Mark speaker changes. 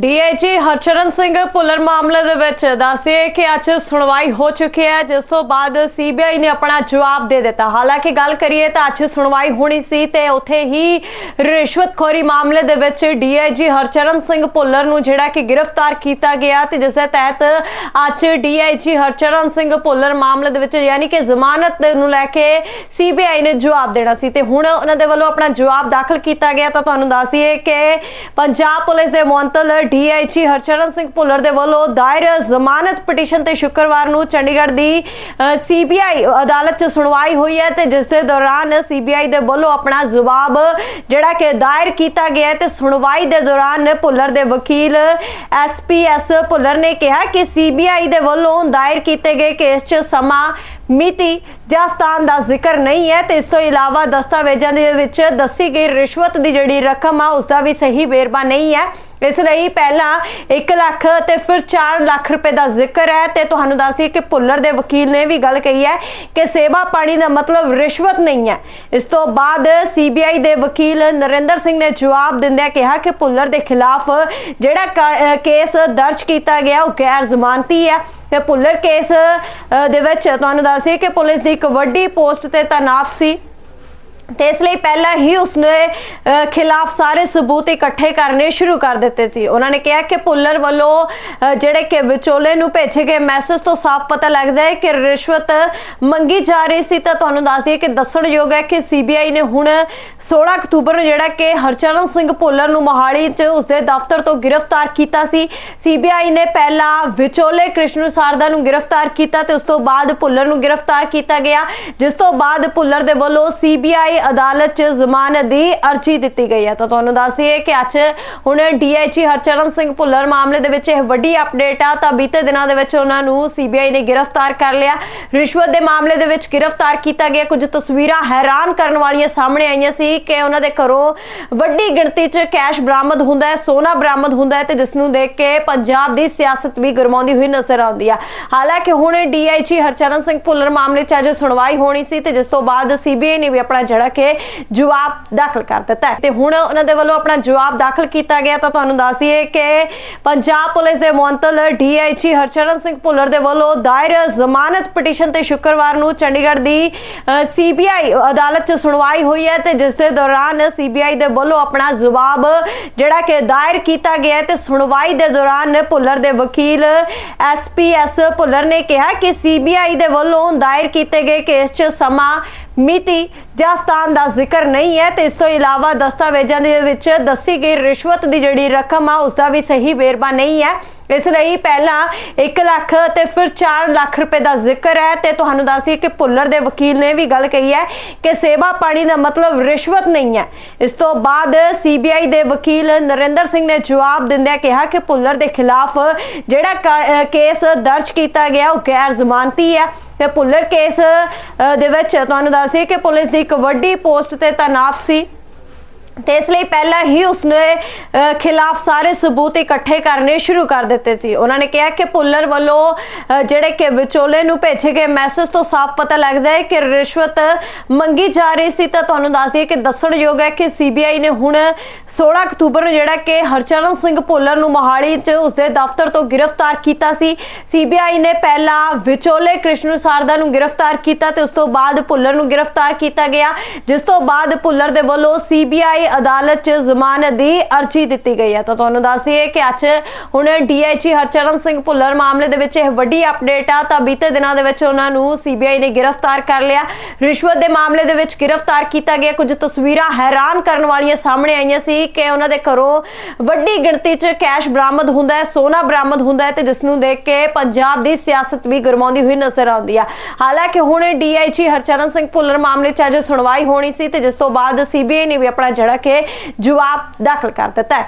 Speaker 1: DIG Harcharan Singh Bhullar ਮਾਮਲੇ ਦੇ ਵਿੱਚ ਦੱਸਦੇ ਕਿ ਅੱਜ ਸੁਣਵਾਈ ਹੋ ਚੁੱਕੀ ਹੈ, ਜਿਸ ਤੋਂ ਬਾਅਦ ਸੀਬੀਆਈ ਨੇ ਆਪਣਾ ਜਵਾਬ ਦੇ ਦਿੱਤਾ। ਹਾਲਾਂਕਿ ਗੱਲ ਕਰੀਏ ਤਾਂ ਅੱਜ ਸੁਣਵਾਈ ਹੋਣੀ ਸੀ ਤੇ ਉੱਥੇ ਹੀ ਰਿਸ਼ਵਤਖੋਰੀ ਮਾਮਲੇ ਦੇ ਵਿੱਚ ਡੀਆਈਜੀ ਹਰਚਰਨ ਸਿੰਘ ਭੁੱਲਰ ਨੂੰ ਜਿਹੜਾ ਕਿ ਗ੍ਰਿਫਤਾਰ ਕੀਤਾ ਗਿਆ ਤੇ ਜਿਸ ਦੇ ਤਹਿਤ ਅੱਜ ਡੀਆਈਜੀ ਹਰਚਰਨ ਸਿੰਘ ਭੁੱਲਰ ਮਾਮਲੇ ਦੇ ਵਿੱਚ ਯਾਨੀ ਕਿ ਜ਼ਮਾਨਤ ਨੂੰ ਲੈ ਕੇ ਸੀਬੀਆਈ ਨੇ ਜਵਾਬ ਦੇਣਾ ਸੀ ਤੇ ਹੁਣ ਉਹਨਾਂ ਦੇ ਵੱਲੋਂ ਆਪਣਾ ਜਵਾਬ ਦਾਖਲ ਕੀਤਾ ਗਿਆ ਤਾਂ ਤੁਹਾਨੂੰ ਦੱਸ ਦਈਏ ਕਿ ਪੰਜਾਬ ਪੁਲਿਸ ਦੇ ਮੁਅੰਤਲ ਡੀਆਈਜੀ ਹਰਚਰਨ ਸਿੰਘ ਭੁੱਲਰ ਦੇ ਵੱਲੋਂ ਦਾਇਰ ਜ਼ਮਾਨਤ ਪਟੀਸ਼ਨ ਤੇ ਸ਼ੁੱਕਰਵਾਰ ਨੂੰ ਚੰਡੀਗੜ੍ਹ ਦੀ ਸੀਬੀਆਈ ਅਦਾਲਤ 'ਚ ਸੁਣਵਾਈ ਹੋਈ ਹੈ ਤੇ ਜਿਸ ਦੇ ਦੌਰਾਨ ਸੀਬੀਆਈ ਦੇ ਵੱਲੋਂ ਆਪਣਾ ਜਵਾਬ ਜਿਹੜਾ ਕਿ ਦਾਇਰ ਕੀਤਾ ਗਿਆ ਤੇ ਸੁਣਵਾਈ ਦੇ ਦੌਰਾਨ ਭੁੱਲਰ ਦੇ ਵਕੀਲ ਐਸਪੀਐਸ ਭੁੱਲਰ ਨੇ ਕਿਹਾ ਕਿ ਸੀਬੀਆਈ ਦੇ ਵੱਲੋਂ ਦਾਇਰ ਕੀਤੇ ਗਏ ਕੇਸ 'ਚ ਸਮਾਂ ਮਿਤੀ ਜਾਂ ਸਥਾਨ ਦਾ ਜ਼ਿਕਰ ਨਹੀਂ ਹੈ ਤੇ ਇਸ ਤੋਂ ਇਲਾਵਾ ਦਸਤਾਵੇਜ਼ਾਂ ਦੇ ਵਿੱਚ ਦੱਸੀ ਗਈ ਰਿਸ਼ਵਤ ਦੀ ਜਿਹੜੀ ਰਕਮ ਆ ਉਸ ਦਾ ਵੀ ਸਹੀ ਵੇਰਵਾ ਨਹੀਂ ਹੈ। ਇਸ ਲਈ ਪਹਿਲਾਂ 1 ਲੱਖ ਤੇ ਫਿਰ 4 ਲੱਖ ਰੁਪਏ ਦਾ ਜ਼ਿਕਰ ਹੈ ਤੇ ਤੁਹਾਨੂੰ ਦੱਸਦੀ ਕਿ ਭੁੱਲਰ ਦੇ ਵਕੀਲ ਨੇ ਵੀ ਗੱਲ ਕਹੀ ਹੈ ਕਿ ਸੇਵਾ ਪਾਣੀ ਦਾ ਮਤਲਬ ਰਿਸ਼ਵਤ ਨਹੀਂ ਹੈ। ਇਸ ਤੋਂ ਬਾਅਦ ਸੀਬੀਆਈ ਦੇ ਵਕੀਲ ਨਰਿੰਦਰ ਸਿੰਘ ਨੇ ਜਵਾਬ ਦਿੰਦਿਆਂ ਕਿਹਾ ਕਿ ਭੁੱਲਰ ਦੇ ਖਿਲਾਫ ਜਿਹੜਾ ਕ- ਕੇਸ ਦਰਜ ਕੀਤਾ ਗਿਆ, ਉਹ ਗੈਰ ਜ਼ਮਾਨਤੀ ਹੈ। ਤੇ ਭੁੱਲਰ ਕੇਸ ਦੇ ਵਿੱਚ ਤੁਹਾਨੂੰ ਦੱਸਦੀ ਕਿ ਪੁਲਿਸ ਦੀ ਇੱਕ ਵੱਡੀ ਪੋਸਟ ਤੇ ਤਾਇਨਾਤ ਸੀ। ਤੇ ਇਸ ਲਈ ਪਹਿਲਾਂ ਹੀ ਉਸਨੇ ਖਿਲਾਫ ਸਾਰੇ ਸਬੂਤ ਇਕੱਠੇ ਕਰਨੇ ਸ਼ੁਰੂ ਕਰ ਦਿੱਤੇ ਸੀ। ਉਹਨਾਂ ਨੇ ਕਿਹਾ ਕਿ ਪੁੱਲਰ ਵੱਲੋਂ ਜਿਹੜੇ ਕਿ ਵਿਚੋਲੇ ਨੂੰ ਭੇਜੇ ਗਏ ਮੈਸੇਜ ਤੋਂ ਸਾਫ਼ ਪਤਾ ਲੱਗਦਾ ਹੈ ਕਿ ਰਿਸ਼ਵਤ ਮੰਗੀ ਜਾ ਰਹੀ ਸੀ ਤਾਂ ਤੁਹਾਨੂੰ ਦੱਸ ਦਈਏ ਕਿ ਦੱਸਣਯੋਗ ਹੈ ਕਿ ਸੀਬੀਆਈ ਨੇ ਹੁਣ 16 ਅਕਤੂਬਰ ਨੂੰ ਜਿਹੜਾ ਕਿ ਹਰਚਰਨ ਸਿੰਘ ਪੁੱਲਰ ਨੂੰ ਮੋਹਾਲੀ 'ਚ ਉਸਦੇ ਦਫ਼ਤਰ ਤੋਂ ਗ੍ਰਿਫਤਾਰ ਕੀਤਾ ਸੀ। ਸੀਬੀਆਈ ਨੇ ਪਹਿਲਾਂ ਵਿਚੋਲੇ ਕ੍ਰਿਸ਼ਨ ਸਾਰਦਾ ਨੂੰ ਗ੍ਰਿਫਤਾਰ ਕੀਤਾ ਤੇ ਉਸ ਤੋਂ ਬਾਅਦ ਪੁੱਲਰ ਨੂੰ ਗ੍ਰਿਫਤਾਰ ਕੀਤਾ ਗਿਆ। ਜਿਸ ਤੋਂ ਬਾਅਦ ਪੁੱਲਰ ਦੇ ਵੱਲੋਂ ਸੀਬੀਆਈ ਅਦਾਲਤ 'ਚ ਜ਼ਮਾਨਤ ਦੀ ਅਰਜ਼ੀ ਦਿੱਤੀ ਗਈ ਹੈ। ਤਾਂ ਤੁਹਾਨੂੰ ਦੱਸ ਦਈਏ ਕਿ ਅੱਜ ਹੁਣ ਡੀਆਈਜੀ ਹਰਚਰਨ ਸਿੰਘ ਭੁੱਲਰ ਮਾਮਲੇ ਦੇ ਵਿੱਚ ਇਹ ਵੱਡੀ ਅਪਡੇਟ ਆ। ਤਾਂ ਬੀਤੇ ਦਿਨਾਂ ਦੇ ਵਿੱਚ ਉਹਨਾਂ ਨੂੰ ਸੀਬੀਆਈ ਨੇ ਗ੍ਰਿਫਤਾਰ ਕਰ ਲਿਆ। ਰਿਸ਼ਵਤ ਦੇ ਮਾਮਲੇ ਦੇ ਵਿੱਚ ਗ੍ਰਿਫਤਾਰ ਕੀਤਾ ਗਿਆ। ਕੁਝ ਤਸਵੀਰਾਂ ਹੈਰਾਨ ਕਰਨ ਵਾਲੀਆਂ ਸਾਹਮਣੇ ਆਈਆਂ ਸੀ ਕਿ ਉਹਨਾਂ ਦੇ ਘਰੋਂ ਵੱਡੀ ਗਿਣਤੀ 'ਚ ਕੈਸ਼ ਬਰਾਮਦ ਹੁੰਦਾ ਹੈ, ਸੋਨਾ ਬਰਾਮਦ ਹੁੰਦਾ ਹੈ ਤੇ ਜਿਸ ਨੂੰ ਦੇਖ ਕੇ ਪੰਜਾਬ ਦੀ ਸਿਆਸਤ ਵੀ ਗਰਮਾਉਂਦੀ ਹੋਈ ਨਜ਼ਰ ਆਉਂਦੀ ਆ। ਹਾਲਾਂਕਿ ਹੁਣ ਡੀਆਈਜੀ ਹਰਚਰਨ ਸਿੰਘ ਭੁੱਲਰ ਮਾਮਲੇ 'ਚ ਅੱਜ ਸੁਣਵਾਈ ਹੋਣੀ ਸੀ ਤੇ ਜਿਸ ਤੋਂ ਬਾਅਦ ਸੀਬੀਆਈ ਨੇ ਵੀ ਆਪਣਾ ਜਿਹੜਾ ਕਿ ਜਵਾਬ ਦਾਖਲ ਕਰ ਦਿੱਤਾ ਹੈ। ਤੇ ਹੁਣ ਉਹਨਾਂ ਦੇ ਵੱਲੋਂ ਆਪਣਾ ਜਵਾਬ ਦਾਖਲ ਕੀਤਾ ਗਿਆ ਤਾਂ ਤੁਹਾਨੂੰ ਦੱਸ ਦਈਏ ਕਿ ਪੰਜਾਬ ਪੁਲਿਸ ਦੇ ਮੁਅੱਤਲ ਡੀਆਈਜੀ ਹਰਚਰਨ ਸਿੰਘ ਭੁੱਲਰ ਦੇ ਵੱਲੋਂ ਦਾਇਰ ਜ਼ਮਾਨਤ ਪਟੀਸ਼ਨ ਤੇ ਸ਼ੁੱਕਰਵਾਰ ਨੂੰ ਚੰਡੀਗੜ੍ਹ ਦੀ ਸੀਬੀਆਈ ਅਦਾਲਤ 'ਚ ਸੁਣਵਾਈ ਹੋਈ ਹੈ ਤੇ ਜਿਸ ਦੇ ਦੌਰਾਨ ਸੀਬੀਆਈ ਦੇ ਵੱਲੋਂ ਆਪਣਾ ਜਵਾਬ ਜਿਹੜਾ ਕਿ ਦਾਇਰ ਕੀਤਾ ਗਿਆ ਤੇ ਸੁਣਵਾਈ ਦੇ ਦੌਰਾਨ ਭੁੱਲਰ ਦੇ ਵਕੀਲ ਐਸਪੀਐਸ ਭੁੱਲਰ ਨੇ ਕਿਹਾ ਕਿ ਸੀਬੀਆਈ ਦੇ ਵੱਲੋਂ ਦਾਇਰ ਕੀਤੇ ਗਏ ਕੇਸ 'ਚ ਸਮਾਂ ਮਿਤੀ ਜਾਂ ਸਥਾਨ ਦਾ ਜ਼ਿਕਰ ਨਹੀਂ ਹੈ ਤੇ ਇਸ ਤੋਂ ਇਲਾਵਾ ਦਸਤਾਵੇਜ਼ਾਂ ਦੇ ਵਿੱਚ ਦੱਸੀ ਗਈ ਰਿਸ਼ਵਤ ਦੀ ਜਿਹੜੀ ਰਕਮ ਆ, ਉਸ ਦਾ ਵੀ ਸਹੀ ਵੇਰਵਾ ਨਹੀਂ ਹੈ। ਇਸ ਲਈ ਪਹਿਲਾਂ 1 ਲੱਖ ਤੇ ਫਿਰ 4 ਲੱਖ ਰੁਪਏ ਦਾ ਜ਼ਿਕਰ ਹੈ ਤੇ ਤੁਹਾਨੂੰ ਦੱਸਦੀ ਕਿ ਭੁੱਲਰ ਦੇ ਵਕੀਲ ਨੇ ਵੀ ਗੱਲ ਕਹੀ ਹੈ ਕਿ ਸੇਵਾ ਪਾਣੀ ਦਾ ਮਤਲਬ ਰਿਸ਼ਵਤ ਨਹੀਂ ਹੈ। ਇਸ ਤੋਂ ਬਾਅਦ ਸੀਬੀਆਈ ਦੇ ਵਕੀਲ ਨਰਿੰਦਰ ਸਿੰਘ ਨੇ ਜਵਾਬ ਦਿੰਦਿਆਂ ਕਿਹਾ ਕਿ ਭੁੱਲਰ ਦੇ ਖਿਲਾਫ ਜਿਹੜਾ ਕ- ਕੇਸ ਦਰਜ ਕੀਤਾ ਗਿਆ, ਉਹ ਗੈਰ ਜ਼ਮਾਨਤੀ ਹੈ। ਤੇ ਭੁੱਲਰ ਕੇਸ ਦੇ ਵਿੱਚ ਤੁਹਾਨੂੰ ਦੱਸਦੀ ਕਿ ਪੁਲਿਸ ਦੀ ਇੱਕ ਵੱਡੀ ਪੋਸਟ ਤੇ ਤਾਇਨਾਤ ਸੀ। ਤੇ ਇਸ ਲਈ ਪਹਿਲਾਂ ਹੀ ਉਸਨੇ ਖਿਲਾਫ ਸਾਰੇ ਸਬੂਤ ਇਕੱਠੇ ਕਰਨੇ ਸ਼ੁਰੂ ਕਰ ਦਿੱਤੇ ਸੀ। ਉਹਨਾਂ ਨੇ ਕਿਹਾ ਕਿ ਪੁੱਲਰ ਵੱਲੋਂ ਜਿਹੜੇ ਕਿ ਵਿਚੋਲੇ ਨੂੰ ਭੇਜੇ ਗਏ ਮੈਸੇਜ ਤੋਂ ਸਾਫ਼ ਪਤਾ ਲੱਗਦਾ ਹੈ ਕਿ ਰਿਸ਼ਵਤ ਮੰਗੀ ਜਾ ਰਹੀ ਸੀ। ਤਾਂ ਤੁਹਾਨੂੰ ਦੱਸ ਦਈਏ ਕਿ ਦੱਸਣਯੋਗ ਹੈ ਕਿ ਸੀਬੀਆਈ ਨੇ ਹੁਣ 16 ਅਕਤੂਬਰ ਨੂੰ ਜਿਹੜਾ ਕਿ ਹਰਚਰਨ ਸਿੰਘ ਭੁੱਲਰ ਨੂੰ ਮੋਹਾਲੀ 'ਚ ਉਸਦੇ ਦਫ਼ਤਰ ਤੋਂ ਗ੍ਰਿਫਤਾਰ ਕੀਤਾ ਸੀ। ਸੀਬੀਆਈ ਨੇ ਪਹਿਲਾਂ ਵਿਚੋਲੇ ਕ੍ਰਿਸ਼ਨ ਸਾਰਦਾ ਨੂੰ ਗ੍ਰਿਫਤਾਰ ਕੀਤਾ ਤੇ ਉਸ ਤੋਂ ਬਾਅਦ ਭੁੱਲਰ ਨੂੰ ਗ੍ਰਿਫਤਾਰ ਕੀਤਾ ਗਿਆ। ਜਿਸ ਤੋਂ ਬਾਅਦ ਭੁੱਲਰ ਦੇ ਵੱਲੋਂ ਸੀਬੀਆਈ ਅਦਾਲਤ 'ਚ ਜ਼ਮਾਨਤ ਦੀ ਅਰਜ਼ੀ ਦਿੱਤੀ ਗਈ ਹੈ। ਤਾਂ ਤੁਹਾਨੂੰ ਦੱਸ ਦਈਏ ਕਿ ਅੱਜ ਹੁਣ ਡੀਆਈਜੀ ਹਰਚਰਨ ਸਿੰਘ ਭੁੱਲਰ ਮਾਮਲੇ ਦੇ ਵਿੱਚ ਇਹ ਵੱਡੀ ਅਪਡੇਟ ਆ। ਤਾਂ ਬੀਤੇ ਦਿਨਾਂ ਦੇ ਵਿੱਚ ਉਹਨਾਂ ਨੂੰ ਸੀਬੀਆਈ ਨੇ ਗ੍ਰਿਫਤਾਰ ਕਰ ਲਿਆ। ਰਿਸ਼ਵਤ ਦੇ ਮਾਮਲੇ ਦੇ ਵਿੱਚ ਗ੍ਰਿਫਤਾਰ ਕੀਤਾ ਗਿਆ। ਕੁਝ ਤਸਵੀਰਾਂ ਹੈਰਾਨ ਕਰਨ ਵਾਲੀਆਂ ਸਾਹਮਣੇ ਆਈਆਂ ਸੀ ਕਿ ਉਹਨਾਂ ਦੇ ਘਰੋਂ ਵੱਡੀ ਗਿਣਤੀ 'ਚ ਕੈਸ਼ ਬਰਾਮਦ ਹੁੰਦਾ ਹੈ, ਸੋਨਾ ਬਰਾਮਦ ਹੁੰਦਾ ਹੈ ਤੇ ਜਿਸ ਨੂੰ ਦੇਖ ਕੇ ਪੰਜਾਬ ਦੀ ਸਿਆਸਤ ਵੀ ਗਰਮਾਉਂਦੀ ਹੋਈ ਨਜ਼ਰ ਆਉਂਦੀ ਆ। ਹਾਲਾਂਕਿ ਹੁਣ ਡੀਆਈਜੀ ਹਰਚਰਨ ਸਿੰਘ ਭੁੱਲਰ ਮਾਮਲੇ 'ਚ ਅੱਜ ਸੁਣਵਾਈ ਹੋਣੀ ਸੀ ਤੇ ਜਿਸ ਤੋਂ ਬਾਅਦ ਸੀਬੀਆਈ ਨੇ ਵੀ ਆਪਣਾ ਜਿਹੜਾ ਕਿ ਜਵਾਬ ਦਾਖਲ ਕਰ ਦਿੱਤਾ ਹੈ।